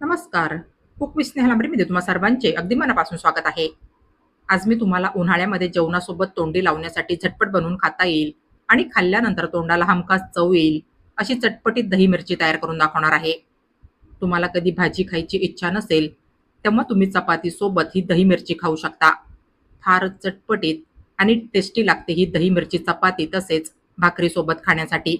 नमस्कार. Cook with Sneha तुम्हा सर्वांचे अगदी मनापासून स्वागत आहे. आज मी तुम्हाला उन्हाळ्यामध्ये जेवणासोबत तोंडी लावण्यासाठी झटपट बनवून खाता येईल आणि खाल्ल्यानंतर तोंडाला हमखास चव येईल अशी चटपटीत दही मिरची तयार करून दाखवणार आहे. तुम्हाला कधी भाजी खायची इच्छा नसेल तेव्हा तुम्ही चपातीसोबत ही दही मिरची खाऊ शकता. फार चटपटीत आणि टेस्टी लागते ही दही मिरची चपाती तसेच भाकरीसोबत खाण्यासाठी.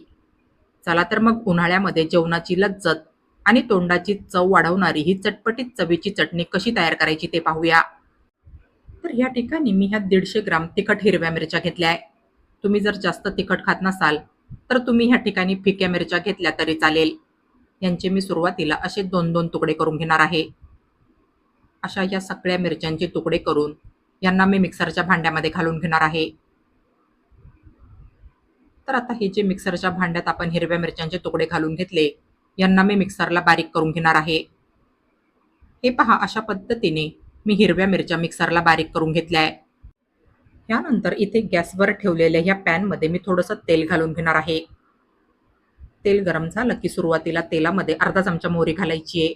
चला तर मग उन्हाळ्यामध्ये जेवणाची लज्जत आणि तोंडाची चव वाढवणारी ही चटपटीत चवीची चटणी कशी तयार करायची ते पाहूया. तर या ठिकाणी मी ह्या दीडशे ग्राम तिखट हिरव्या मिरच्या घेतल्या आहे. तुम्ही जर जास्त तिखट खात नसाल तर तुम्ही ह्या ठिकाणी फिक्या मिरच्या घेतल्या तरी चालेल. यांचे मी सुरुवातीला असे दोन दोन तुकडे करून घेणार आहे. अशा या सगळ्या मिरच्यांचे तुकडे करून यांना मी मिक्सरच्या भांड्यामध्ये घालून घेणार आहे. तर आता हे जे मिक्सरच्या भांड्यात आपण हिरव्या मिरच्यांचे तुकडे घालून घेतले यांना मी मिक्सरला बारीक करून घेणार आहे. हे पहा अशा पद्धतीने मी हिरव्या मिरच्या मिक्सरला बारीक करून घेतल्या आहे. यानंतर इथे गॅसवर ठेवलेल्या ह्या पॅनमध्ये मी थोडंसं तेल घालून घेणार आहे. तेल गरम झालं की सुरुवातीला तेलामध्ये अर्धा चमचा मोहरी घालायची आहे.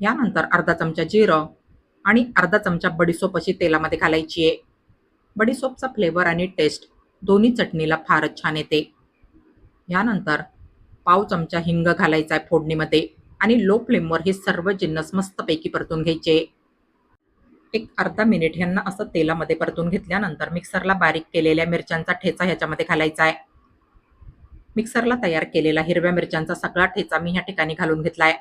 यानंतर अर्धा चमचा जिरं आणि अर्धा चमचा बडीसोप अशी तेलामध्ये घालायची आहे. बडीसोपचा फ्लेवर आणि टेस्ट दोन्ही चटणीला फारच छान येते. यानंतर पाव चमचा हिंग घालायचा आहे फोडणीमध्ये आणि लो फ्लेमवर हे सर्व जिन्नस मस्तपैकी परतून घ्यायचे. एक अर्धा मिनिट ह्यांना असं तेलामध्ये परतून घेतल्यानंतर मिक्सरला बारीक केलेल्या मिरच्यांचा ठेचा ह्याच्यामध्ये घालायचा आहे. मिक्सरला तयार केलेला हिरव्या मिरच्यांचा सगळा ठेचा मी ह्या ठिकाणी घालून घेतला आहे.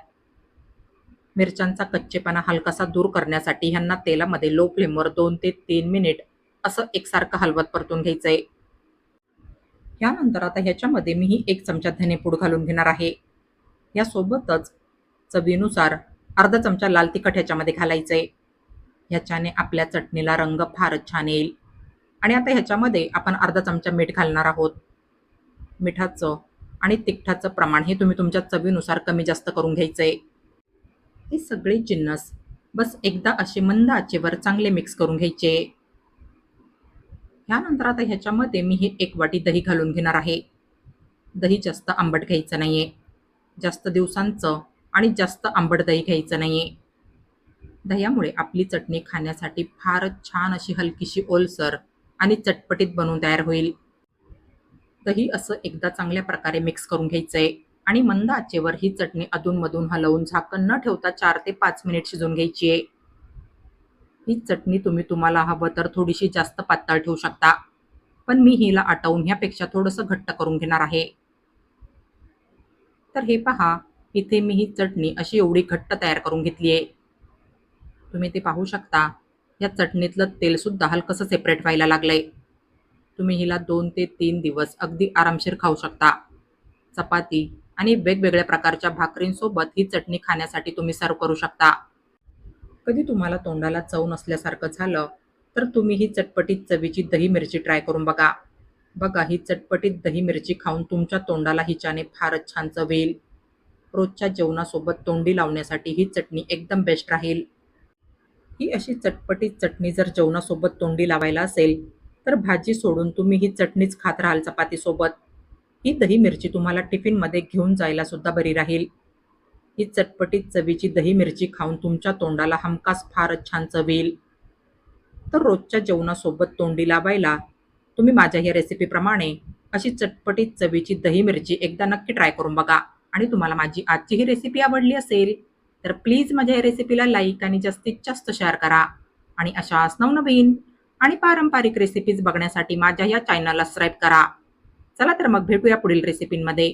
मिरच्यांचा कच्चेपणा हलकासा दूर करण्यासाठी ह्यांना तेलामध्ये लो फ्लेमवर दोन ते तीन मिनिट असं एकसारखं हलवत परतून घ्यायचं आहे यानंतर आता ह्याच्यामध्ये मीही एक चमचा धनेपूड घालून घेणार आहे. यासोबतच चवीनुसार अर्धा चमचा लाल तिखट ह्याच्यामध्ये घालायचं आहे ह्याच्याने आपल्या चटणीला रंग फारच छान येईल. आणि आता ह्याच्यामध्ये आपण अर्धा चमचा मीठ घालणार आहोत. मिठाचं आणि तिखटाचं प्रमाण हे तुम्ही तुमच्या चवीनुसार कमी जास्त करून घ्यायचं आहे हे सगळे जिन्नस बस एकदा असे मंद आचेवर चांगले मिक्स करून घ्यायचे. ह्यानंतर आता ह्याच्यामध्ये मी हे एक वाटी दही घालून घेणार आहे. दही जास्त आंबट घ्यायचं नाही आहे जास्त दिवसांचं आणि जास्त आंबट दही घ्यायचं नाही आहे दह्यामुळे आपली चटणी खाण्यासाठी फारच छान अशी हलकीशी ओलसर आणि चटपटीत बनवून तयार होईल. दही असं एकदा चांगल्या प्रकारे मिक्स करून घ्यायचं आहे आणि मंद आचेवर ही चटणी अधूनमधून हलवून झाकण न ठेवता चार ते पाच मिनिट शिजवून घ्यायची आहे ही चटणी तुम्ही तुम्हाला हवं तर थोडीशी जास्त पातळ ठेवू शकता. पण मी हिला आटवून ह्यापेक्षा थोडंसं घट्ट करून घेणार आहे. तर हे पहा इथे मी ही चटणी अशी एवढी घट्ट तयार करून घेतली आहे. तुम्ही ते पाहू शकता या चटणीतलं तेलसुद्धा हलकंसं सेपरेट व्हायला लागलंय. तुम्ही हिला दोन ते तीन दिवस अगदी आरामशीर खाऊ शकता. चपाती आणि वेगवेगळ्या प्रकारच्या भाकरींसोबत ही चटणी खाण्यासाठी तुम्ही सर्व करू शकता. कधी तुम्हाला तोंडाला चव नसल्यासारखं झालं तर तुम्ही ही चटपटीत चवीची दही मिरची ट्राय करून बघा. बघा ही चटपटीत दही मिरची खाऊन तुमच्या तोंडाला हिच्याने फारच छान चव येईल. रोजच्या जेवणासोबत तोंडी लावण्यासाठी ही चटणी एकदम बेस्ट राहील. ही अशी चटपटीत चटणी जर जेवणासोबत तोंडी लावायला असेल तर भाजी सोडून तुम्ही ही चटणीच खात राहाल चपातीसोबत. ही दही मिरची तुम्हाला टिफिनमध्ये घेऊन जायला सुद्धा बरी राहील. ही चटपटीत चवीची दही मिरची खाऊन तुमच्या तोंडाला हमखास फारच छान चवेल तर रोजच्या जेवणासोबत तोंडी लावायला तुम्ही माझ्या या रेसिपीप्रमाणे अशी चटपटीत चवीची दही मिरची एकदा नक्की ट्राय करून बघा. आणि तुम्हाला माझी आजची ही रेसिपी आवडली असेल तर प्लीज माझ्या या रेसिपीला लाईक आणि जास्तीत जास्त शेअर करा. आणि अशाच नवनवीन आणि पारंपरिक रेसिपीज बघण्यासाठी माझ्या या चॅनलला सबस्क्राईब करा. चला तर मग भेटूया पुढील रेसिपींमध्ये